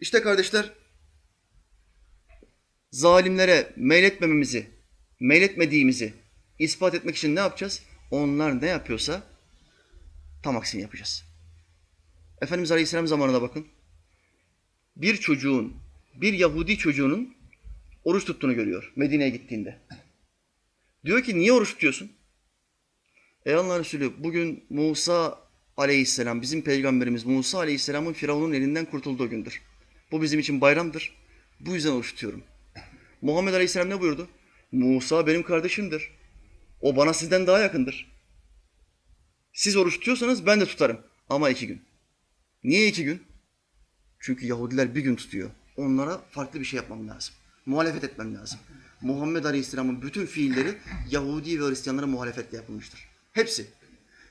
İşte kardeşler, zalimlere meyletmememizi, meyletmediğimizi ispat etmek için ne yapacağız? Onlar ne yapıyorsa tam aksini yapacağız. Efendimiz Aleyhisselam zamanına bakın. Bir çocuğun, bir Yahudi çocuğunun oruç tuttuğunu görüyor Medine'ye gittiğinde. Diyor ki niye oruç tutuyorsun? Ey Allah'ın Resulü bugün Musa aleyhisselam, bizim peygamberimiz Musa aleyhisselamın Firavun'un elinden kurtulduğu gündür. Bu bizim için bayramdır. Bu yüzden oruç tutuyorum. Muhammed aleyhisselam ne buyurdu? Musa benim kardeşimdir. O bana sizden daha yakındır. Siz oruç tutuyorsanız ben de tutarım. Ama iki gün. Niye iki gün? Çünkü Yahudiler bir gün tutuyor. Onlara farklı bir şey yapmam lazım. Muhalefet etmem lazım. Muhammed Aleyhisselam'ın bütün fiilleri Yahudi ve Hristiyanlara muhalefetle yapılmıştır. Hepsi.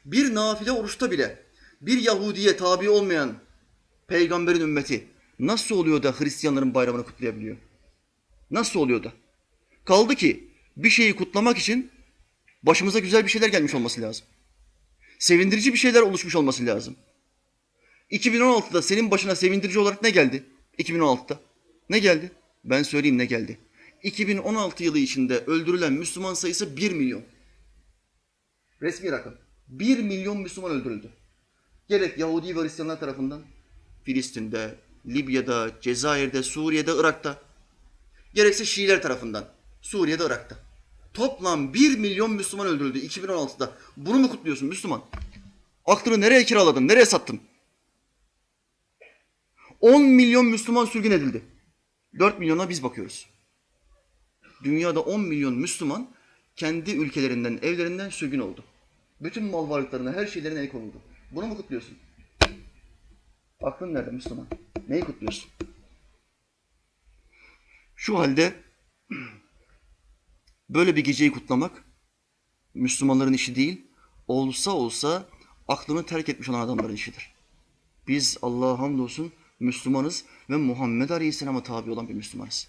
Bir nafile oruçta bile bir Yahudiye tabi olmayan peygamberin ümmeti nasıl oluyor da Hristiyanların bayramını kutlayabiliyor? Nasıl oluyor da? Kaldı ki bir şeyi kutlamak için başımıza güzel bir şeyler gelmiş olması lazım. Sevindirici bir şeyler oluşmuş olması lazım. 2016'da senin başına sevindirici olarak ne geldi? 2016'da. Ne geldi? Ben söyleyeyim ne geldi. 2016 yılı içinde öldürülen Müslüman sayısı 1 milyon. Resmi rakam. 1 milyon Müslüman öldürüldü. Gerek Yahudi ve Hristiyanlar tarafından Filistin'de, Libya'da, Cezayir'de, Suriye'de, Irak'ta. Gerekse Şiiler tarafından Suriye'de, Irak'ta. Toplam 1 milyon Müslüman öldürüldü 2016'da. Bunu mu kutluyorsun Müslüman? Aklını nereye kiraladın? Nereye sattın? 10 milyon Müslüman sürgün edildi. 4 milyona biz bakıyoruz. Dünyada 10 milyon Müslüman kendi ülkelerinden, evlerinden sürgün oldu. Bütün mal varlıklarına, her şeylerine el konuldu. Bunu mu kutluyorsun? Aklın nerede Müslüman? Neyi kutluyorsun? Şu halde böyle bir geceyi kutlamak Müslümanların işi değil, olsa olsa aklını terk etmiş olan adamların işidir. Biz Allah'a hamdolsun Müslümanız ve Muhammed Aleyhisselam'a tabi olan bir Müslümanız.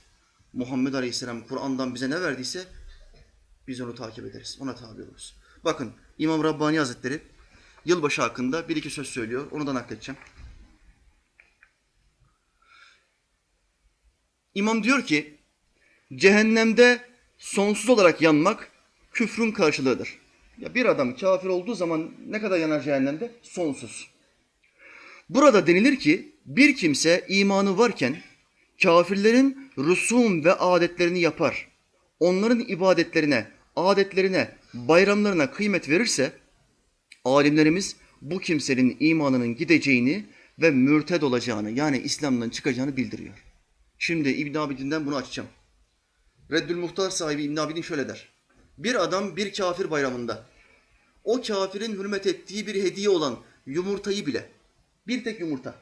Muhammed Aleyhisselam Kur'an'dan bize ne verdiyse biz onu takip ederiz, ona tabi oluruz. Bakın İmam Rabbani Hazretleri yılbaşı hakkında bir iki söz söylüyor, onu da nakledeceğim. İmam diyor ki, cehennemde sonsuz olarak yanmak küfrün karşılığıdır. Ya bir adam kafir olduğu zaman ne kadar yanar cehennemde? Sonsuz. Burada denilir ki bir kimse imanı varken kafirlerin rusum ve adetlerini yapar. Onların ibadetlerine, adetlerine, bayramlarına kıymet verirse alimlerimiz bu kimsenin imanının gideceğini ve mürted olacağını yani İslam'dan çıkacağını bildiriyor. Şimdi İbn Abidin'den bunu açacağım. Reddül Muhtar sahibi İbn Abidin şöyle der. Bir adam bir kafir bayramında o kafirin hürmet ettiği bir hediye olan yumurtayı bile bir tek yumurta.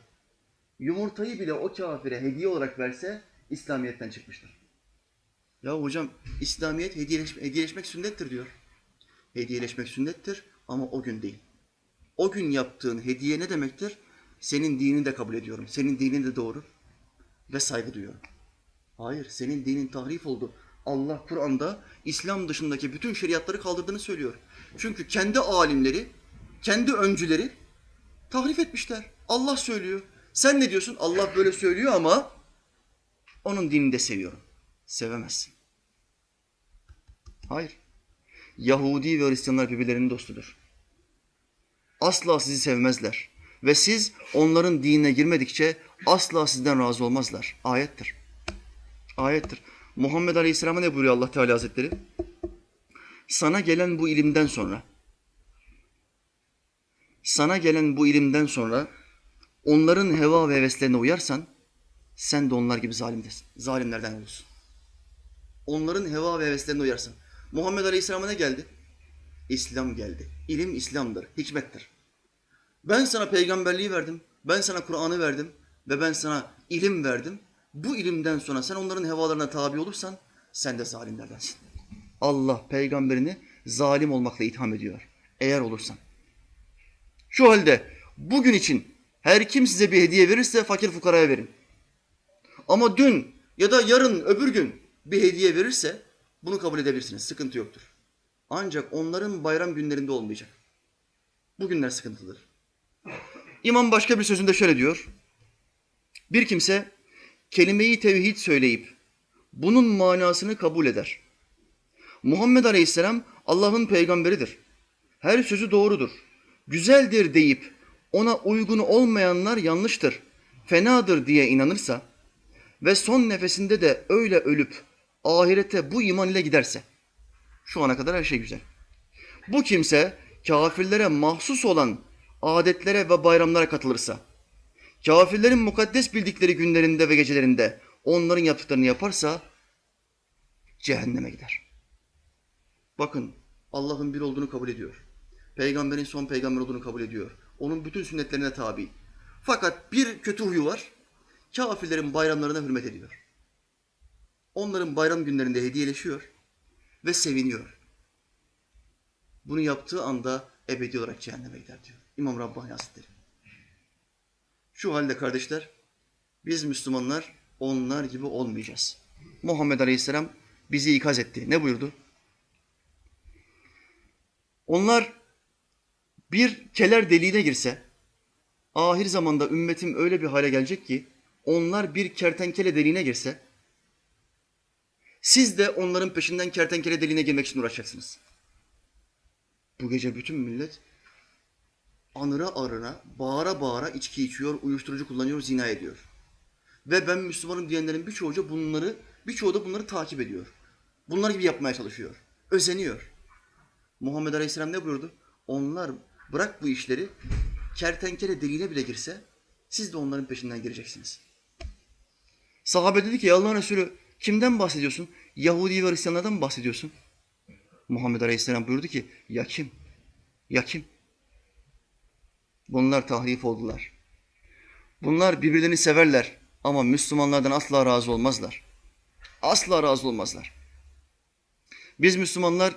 Yumurtayı bile o kafire hediye olarak verse İslamiyet'ten çıkmıştır. Ya hocam İslamiyet hediyeleşme, hediyeleşmek sünnettir diyor. Hediyeleşmek sünnettir ama o gün değil. O gün yaptığın hediye ne demektir? Senin dinini de kabul ediyorum. Senin dinin de doğru ve saygı duyuyorum. Hayır, senin dinin tahrif oldu. Allah Kur'an'da İslam dışındaki bütün şeriatları kaldırdığını söylüyor. Çünkü kendi alimleri, kendi öncüleri tahrif etmişler. Allah söylüyor. Sen ne diyorsun? Allah böyle söylüyor ama onun dinini de seviyorum. Sevemezsin. Hayır. Yahudi ve Hristiyanlar birbirlerinin dostudur. Asla sizi sevmezler. Ve siz onların dinine girmedikçe asla sizden razı olmazlar. Ayettir. Ayettir. Muhammed Aleyhisselam'a ne buyuruyor Allah Teala Hazretleri? Sana gelen bu ilimden sonra sana gelen bu ilimden sonra onların heva ve heveslerine uyarsan sen de onlar gibi zalimdesin. Zalimlerden olursun. Onların heva ve heveslerine uyarsan. Muhammed Aleyhisselam'a ne geldi? İslam geldi. İlim İslam'dır, hikmettir. Ben sana peygamberliği verdim, ben sana Kur'an'ı verdim ve ben sana ilim verdim. Bu ilimden sonra sen onların hevalarına tabi olursan sen de zalimlerdensin. Allah peygamberini zalim olmakla itham ediyor. Eğer olursan. Şu halde bugün için her kim size bir hediye verirse fakir fukaraya verin. Ama dün ya da yarın öbür gün bir hediye verirse bunu kabul edebilirsiniz. Sıkıntı yoktur. Ancak onların bayram günlerinde olmayacak. Bugünler sıkıntılıdır. İmam başka bir sözünde şöyle diyor. Bir kimse kelimeyi tevhid söyleyip bunun manasını kabul eder. Muhammed Aleyhisselam Allah'ın peygamberidir. Her sözü doğrudur. Güzeldir deyip ona uygun olmayanlar yanlıştır, fenadır diye inanırsa ve son nefesinde de öyle ölüp ahirete bu iman ile giderse. Şu ana kadar her şey güzel. Bu kimse kafirlere mahsus olan adetlere ve bayramlara katılırsa, kafirlerin mukaddes bildikleri günlerinde ve gecelerinde onların yaptıklarını yaparsa cehenneme gider. Bakın Allah'ın bir olduğunu kabul ediyor. Peygamberin son peygamber olduğunu kabul ediyor. Onun bütün sünnetlerine tabi. Fakat bir kötü huyu var. Kafirlerin bayramlarına hürmet ediyor. Onların bayram günlerinde hediyeleşiyor ve seviniyor. Bunu yaptığı anda ebedi olarak cehenneme gider diyor. İmam Rabbani Hazretleri. Şu halde kardeşler, biz Müslümanlar onlar gibi olmayacağız. Muhammed Aleyhisselam bizi ikaz etti. Ne buyurdu? Onlar bir keler deliğine girse, ahir zamanda ümmetim öyle bir hale gelecek ki, onlar bir kertenkele deliğine girse, siz de onların peşinden kertenkele deliğine girmek için uğraşacaksınız. Bu gece bütün millet anıra arına, bağıra bağıra içki içiyor, uyuşturucu kullanıyor, zina ediyor. Ve ben Müslümanım diyenlerin birçoğu bunları, birçoğu da bunları takip ediyor. Bunlar gibi yapmaya çalışıyor. Özeniyor. Muhammed Aleyhisselam ne buyurdu? Onlar bırak bu işleri, kertenkele deliğine bile girse siz de onların peşinden gireceksiniz. Sahabe dedi ki "Ya Allah'ın Resulü kimden bahsediyorsun? Yahudi ve Hristiyanlardan bahsediyorsun? Muhammed Aleyhisselam buyurdu ki ya kim? Ya kim? Bunlar tahrif oldular. Bunlar birbirlerini severler ama Müslümanlardan asla razı olmazlar. Asla razı olmazlar. Biz Müslümanlar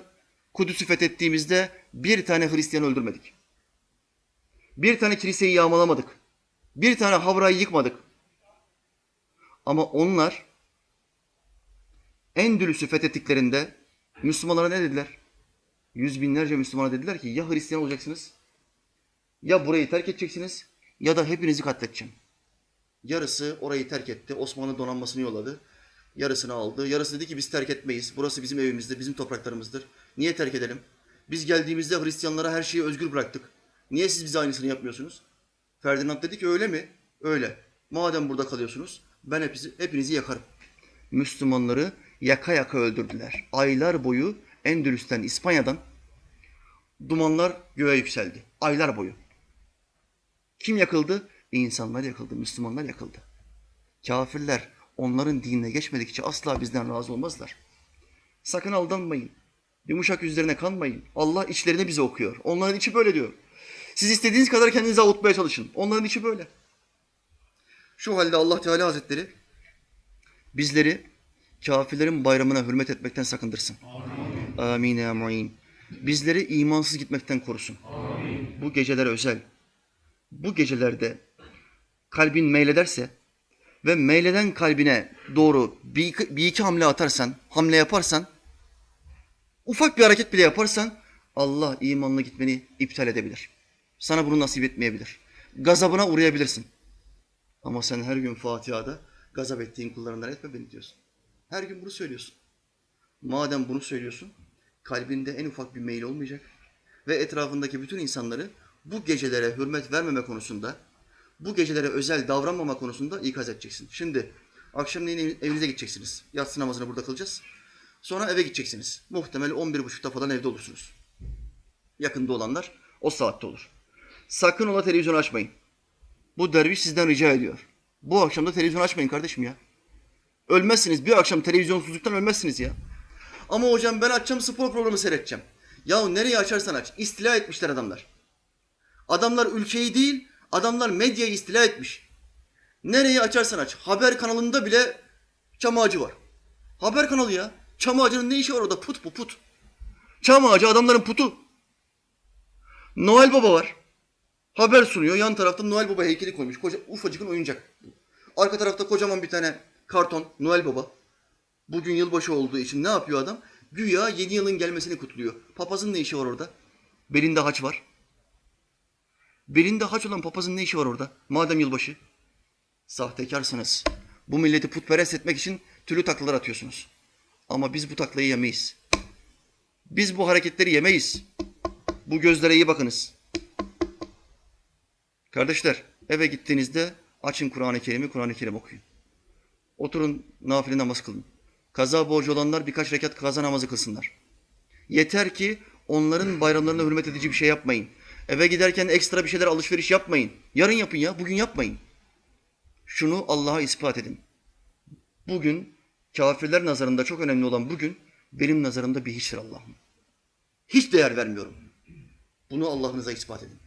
Kudüs'ü fethettiğimizde bir tane Hristiyan öldürmedik. Bir tane kiliseyi yağmalamadık. Bir tane havrayı yıkmadık. Ama onlar Endülüs'ü fethettiklerinde Müslümanlara ne dediler? Yüz binlerce Müslümana dediler ki ya Hristiyan olacaksınız ya burayı terk edeceksiniz ya da hepinizi katledeceğim. Yarısı orayı terk etti. Osmanlı donanmasını yolladı. Yarısını aldı. Yarısı dedi ki biz terk etmeyiz. Burası bizim evimizdir, bizim topraklarımızdır. Niye terk edelim? Biz geldiğimizde Hristiyanlara her şeyi özgür bıraktık. Niye siz bize aynısını yapmıyorsunuz? Ferdinand dedi ki öyle mi? Öyle. Madem burada kalıyorsunuz ben hepinizi, hepinizi yakarım. Müslümanları yaka yaka öldürdüler. Aylar boyu Endülüs'ten, İspanya'dan dumanlar göğe yükseldi. Aylar boyu. Kim yakıldı? İnsanlar yakıldı, Müslümanlar yakıldı. Kafirler onların dinine geçmedikçe asla bizden razı olmazlar. Sakın aldanmayın. Yumuşak yüzlerine kanmayın. Allah içlerine bize okuyor. Onların içi böyle diyor. Siz istediğiniz kadar kendinizi avutmaya çalışın. Onların içi böyle. Şu halde Allah Teala Hazretleri bizleri kafirlerin bayramına hürmet etmekten sakındırsın. Amin. Amin. Bizleri imansız gitmekten korusun. Amin. Bu geceler özel. Bu gecelerde kalbin meylederse ve meyleden kalbine doğru bir iki, bir iki hamle atarsan, hamle yaparsan, ufak bir hareket bile yaparsan Allah imanla gitmeni iptal edebilir. Sana bunu nasip etmeyebilir. Gazabına uğrayabilirsin. Ama sen her gün Fatiha'da gazap ettiğin kullarından etme beni diyorsun. Her gün bunu söylüyorsun. Madem bunu söylüyorsun, kalbinde en ufak bir meyil olmayacak ve etrafındaki bütün insanları bu gecelere hürmet vermeme konusunda, bu gecelere özel davranmama konusunda ikaz edeceksin. Şimdi akşamleyin evinize gideceksiniz. Yatsı namazını burada kılacağız. Sonra eve gideceksiniz. Muhtemel 11.30'da falan evde olursunuz. Yakında olanlar o saatte olur. Sakın ola televizyon açmayın. Bu derviş sizden rica ediyor. Bu akşam da televizyon açmayın kardeşim ya. Ölmezsiniz. Bir akşam televizyonsuzluktan ölmezsiniz ya. Ama hocam ben açacağım spor programı seyredeceğim. Yahu nereye açarsan aç. İstila etmişler adamlar. Adamlar ülkeyi değil, adamlar medyayı istila etmiş. Nereye açarsan aç. Haber kanalında bile çam ağacı var. Haber kanalı ya. Çam ağacının ne işi var orada? Put bu put. Çam ağacı adamların putu. Noel Baba var. Haber sunuyor. Yan tarafta Noel Baba heykeli koymuş. Koca, ufacıkın oyuncak. Arka tarafta kocaman bir tane karton Noel Baba. Bugün yılbaşı olduğu için ne yapıyor adam? Güya yeni yılın gelmesini kutluyor. Papazın ne işi var orada? Belinde haç var. Belinde haç olan papazın ne işi var orada? Madem yılbaşı. Sahtekarsınız. Bu milleti putperest etmek için türlü taklalar atıyorsunuz. Ama biz bu taklayı yemeyiz. Biz bu hareketleri yemeyiz. Bu gözlere iyi bakınız. Kardeşler eve gittiğinizde açın Kur'an-ı Kerim'i, Kur'an-ı Kerim okuyun. Oturun nafile namaz kılın. Kaza borcu olanlar birkaç rekat kaza namazı kılsınlar. Yeter ki onların bayramlarına hürmet edici bir şey yapmayın. Eve giderken ekstra bir şeyler alışveriş yapmayın. Yarın yapın ya, bugün yapmayın. Şunu Allah'a ispat edin. Bugün kafirler nazarında çok önemli olan bugün benim nazarımda bir hiçtir Allah'ım. Hiç değer vermiyorum. Bunu Allah'ınıza ispat edin.